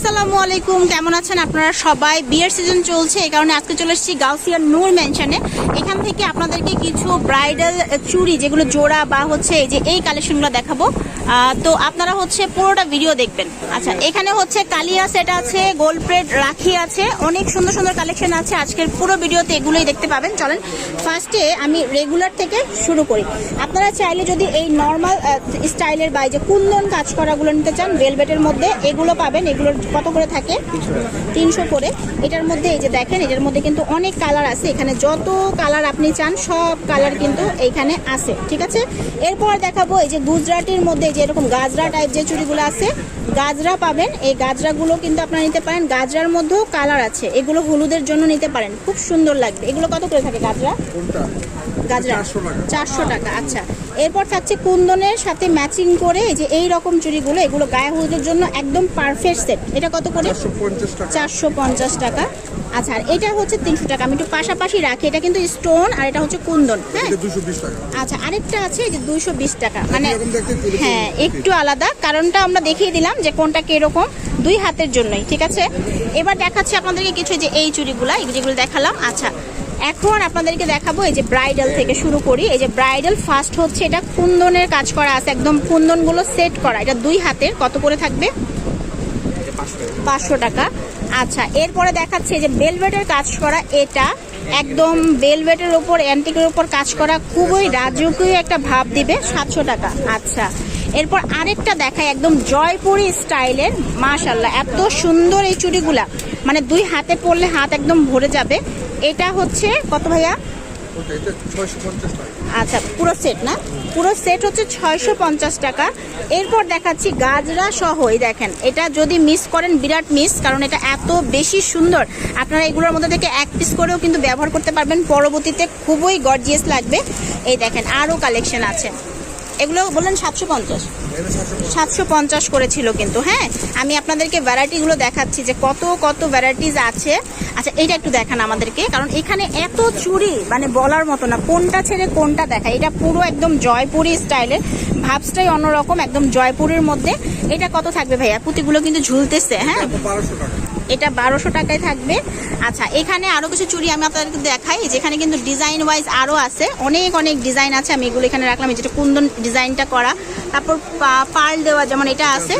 আসসালামু আলাইকুম। কেমন আছেন আপনারা সবাই? বিয়ের সিজন চলছে এই কারণে আজকে চলে এসেছি গাউসিয়া নূর মেনশনে এখান থেকে আপনাদেরকে কিছু ব্রাইডাল চুড়ি যেগুলো জোড়া বা হচ্ছে এই যে এই কালেকশনগুলো দেখাবো। তো আপনারা হচ্ছে পুরোটা ভিডিও দেখবেন। আচ্ছা এখানে হচ্ছে কালিয়া সেট আছে গোল্ড প্লেট রাখি আছে অনেক সুন্দর সুন্দর কালেকশন আছে। আজকের পুরো ভিডিওতে এগুলোই দেখতে পাবেন। চলেন ফার্স্টে আমি রেগুলার থেকে শুরু করি। আপনারা চাইলে যদি এই নর্মাল স্টাইলের বা এই যে কুন্দন কাজ করাগুলো নিতে চান ভেলভেটের মধ্যে এগুলো পাবেন। এগুলোর কত করে থাকে? তিনশো করে। এটার মধ্যে এই যে দেখেন এটার মধ্যে কিন্তু অনেক কালার আছে। এখানে যত কালার আপনি চান সব কালার কিন্তু এইখানে আছে ঠিক আছে? এরপর দেখাবো এই যে গুজরাটির মধ্যে যে এরকম গাজরা টাইপ যে চুড়িগুলো আছে গাজরা পাবেন। এই গাজরাগুলো কিন্তু আপনারা নিতে পারেন। গাজরার মধ্যেও কালার আছে। এগুলো হলুদের জন্য নিতে পারেন। খুব সুন্দর লাগবে। এগুলো কত করে থাকে গাজরা? গাজরা। 400 চারশো টাকা আচ্ছা। এরপর থাকছে কুন্দনের সাথে ম্যাচিং করে এই যে এই রকম চুড়িগুলো। এগুলো গায়ে হলুদের জন্য একদম পারফেক্ট সেট এটা কত করে? চারশো পঞ্চাশ টাকা। আচ্ছা আর এটা হচ্ছে তিনশো টাকা। আমি একটু পাশাপাশি রাখি। এটা কিন্তু স্টোন আর এটা হচ্ছে কুন্দন হ্যাঁ? আচ্ছা আরেকটা আছে এই যে দুইশো বিশ টাকা। মানে হ্যাঁ একটু আলাদা। কারণটা আমরা দেখিয়ে দিলাম যে কোনটা কীরকম। দুই হাতের জন্যই ঠিক আছে? এবার দেখাচ্ছি আপনাদেরকে কিছু যে এই চুড়িগুলা এই যেগুলো দেখালাম। আচ্ছা এখন আপনাদেরকে দেখাবো এই যে ব্রাইডাল থেকে শুরু করি। এই যে ব্রাইডাল ফার্স্ট হচ্ছে এটা কুন্দনের কাজ করা আছে। একদম কুন্দনগুলো সেট করা। এটা দুই হাতের। কত করে থাকবে? পাঁচশো। টাকা। আচ্ছা এরপরে দেখাচ্ছে যে বেলভেটের কাজ করা এটা একদম বেলভেটের উপর অ্যান্টিকের উপর কাজ করা খুবই রাজকীয় একটা ভাব দিবে সাতশো টাকা। আচ্ছা এরপর আরেকটা দেখায় একদম জয়পুরি স্টাইলের মাশাল্লাহ এত সুন্দর এই চুড়িগুলা। মানে দুই হাতে পরলে হাত একদম ভরে যাবে। এটা হচ্ছে কত ভাইয়া? আচ্ছা পুরো সেট না? পুরো সেট হচ্ছে ছয়শো পঞ্চাশ টাকা। এরপর দেখাচ্ছি গাজরা সহ, এই দেখেন, এটা যদি মিস করেন, বিরাট মিস কারণ এটা এত বেশি সুন্দর। আপনারা এগুলোর মধ্যে থেকে এক পিস করেও কিন্তু ব্যবহার করতে পারবেন। পরবর্তীতে খুবই গর্জিয়াস লাগবে। এই দেখেন, আরও কালেকশন আছে। এগুলো বললেন সাতশো পঞ্চাশ। সাতশো পঞ্চাশ করেছিল কিন্তু হ্যাঁ? আমি আপনাদেরকে ভ্যারাইটিগুলো দেখাচ্ছি যে কত কত ভ্যারাইটিস আছে। আচ্ছা এইটা একটু দেখান আমাদেরকে, কারণ এখানে এত চুরি মানে বলার মতো না, কোনটা ছেড়ে কোনটা দেখা এটা পুরো একদম জয়পুরি স্টাইলের ভাবসটাই অন্যরকম, একদম জয়পুরের মধ্যে। এটা কত থাকবে ভাইয়া? পুঁতিগুলো কিন্তু ঝুলতেছে হ্যাঁ? বারোশো টাকা। এটা বারোশো টাকায় থাকবে। আচ্ছা এখানে আরও কিছু চুড়ি আমি আপনাদেরকে দেখাই। যেখানে কিন্তু ডিজাইন ওয়াইজ আরও আছে। অনেক অনেক ডিজাইন আছে। আমি এগুলো এখানে রাখলাম। যেটা কুন্দন ডিজাইনটা করা। তারপর পা- পার্ল দেওয়া যেমন এটা আছে।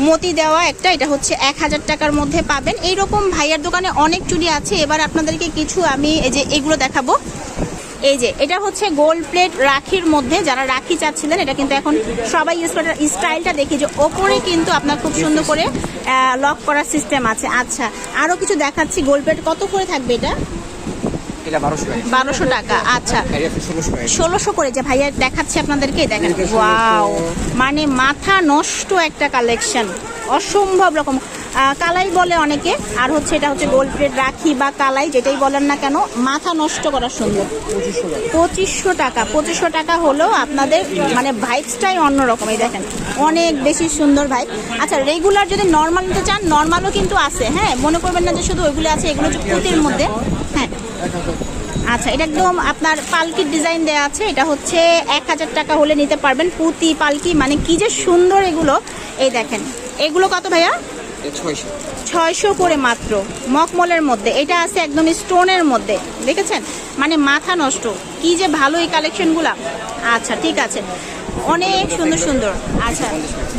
মতি দেওয়া একটা। এটা হচ্ছে এক হাজার টাকার মধ্যে পাবেন। এইরকম ভাইয়ার দোকানে অনেক চুড়ি আছে। এবার আপনাদেরকে কিছু আমি এই যে এগুলো দেখাবো। এই যে, এটা হচ্ছে গোল্ড প্লেট রাখির মধ্যে, যারা রাখি চাচ্ছিলেন, এটা কিন্তু এখন সবাই ইউজ করে স্টাইলটা দেখি যে ওপরে কিন্তু আপনার খুব সুন্দর করে লক করার সিস্টেম আছে। আচ্ছা আরও কিছু দেখাচ্ছি গোল্ড প্লেট কত করে থাকবে এটা? এটা টাকা। আচ্ছা। এটা করে যে ভাইয়া দেখাচ্ছি আপনাদেরকে দেখেন। ওয়াও। মানে মাথা নষ্ট একটা কালেকশন অসম্ভব রকম। কালাই বলে অনেকে আর হচ্ছে এটা হচ্ছে গোল্ড প্লেট রাখি বা কালাই যেটাই বলেন না কেন মাথা নষ্ট করা সুন্দর। পঁচিশশো টাকা। পঁচিশশো টাকা হলেও আপনাদের মানে ভাইবসটাই অন্যরকম এই দেখেন। অনেক বেশি সুন্দর ভাইব আচ্ছা রেগুলার যদি নর্মাল নিতে চান নর্মালও কিন্তু আছে হ্যাঁ? মনে করবেন না যে শুধু ওইগুলো আছে এগুলো হচ্ছে পুঁতির মধ্যে। হ্যাঁ আচ্ছা এটা একদম আপনার পালকির ডিজাইন দেওয়া আছে। এটা হচ্ছে এক হাজার টাকা হলে নিতে পারবেন পুঁতি পালকি মানে কি যে সুন্দর এগুলো। এই দেখেন এগুলো কত ভাইয়া? ছয়শো। ছয়শো করে মাত্র মকমলের মধ্যে। এটা আছে একদম স্টোনের মধ্যে দেখেছেন? মানে মাথা নষ্ট কি যে ভালো এই কালেকশনগুলা আচ্ছা ঠিক আছে। অনেক সুন্দর সুন্দর। আচ্ছা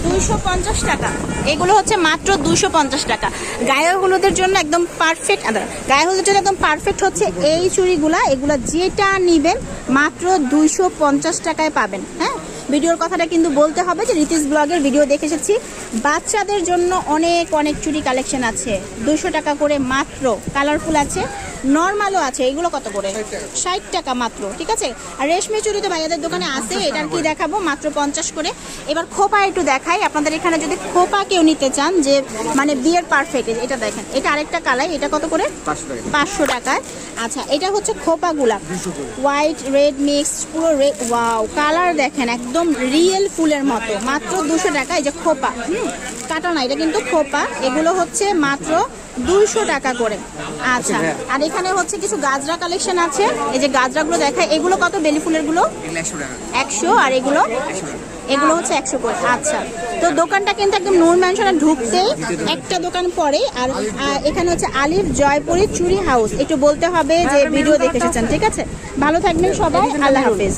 দুইশো পঞ্চাশ টাকা। এগুলো হচ্ছে মাত্র দুশো পঞ্চাশ টাকা। গায়ে হলুদের জন্য একদম পারফেক্ট গায়ে হলুদের জন্য একদম পারফেক্ট হচ্ছে এই চুড়িগুলা। এগুলো যেটা নেবেন, মাত্র দুইশো পঞ্চাশ টাকায় পাবেন হ্যাঁ? ভিডিওর কথাটা কিন্তু বলতে হবে যে রিতিস ব্লগের ভিডিও দেখে এসেছি। বাচ্চাদের জন্য অনেক অনেক চুড়ি কালেকশন আছে। দুশো টাকা করে মাত্র। কালারফুল আছে। নর্মালও আছে এগুলো কত করে? ষাট টাকা মাত্র ঠিক আছে? আর রেশমি চুড়ি তো ভাইয়াদের দোকানে আছে এটার কি দেখাবো? মাত্র পঞ্চাশ করে। এবার খোপা একটু দেখাই আপনাদের এখানে যদি খোপা কেউ নিতে চান যে মানে বিয়ের পারফেক্ট এটা দেখেন এটা আরেকটা কালাই এটা কত করে? পাঁচশো টাকায়। আচ্ছা এটা হচ্ছে খোপা খোপাগুলা হোয়াইট রেড মিক্স পুরো রেড ওয়াও কালার দেখেন একদম রিয়েল ফুলের মতো মাত্র দুশো টাকা এই যে খোপা হুম কাটা না এটা কিন্তু খোপা এগুলো হচ্ছে মাত্র দুইশো টাকা করে। আচ্ছা আর এখানে হচ্ছে কিছু গাজরা কালেকশন আছে। এই যে গাজরাগুলো দেখায় এগুলো কত বেলি ফুলেরগুলো? একশো আর এগুলো? এগুলো হচ্ছে একশো করে। আচ্ছা তো দোকানটা কিন্তু একদম নূর ম্যানশনে ঢুকতেই একটা দোকান পরে আর এখানে হচ্ছে আলিফ জয়পুরি চুরি হাউস একটু বলতে হবে যে ভিডিও দেখে এসেছেন ঠিক আছে? ভালো থাকবেন সবাই আল্লাহ হাফেজ।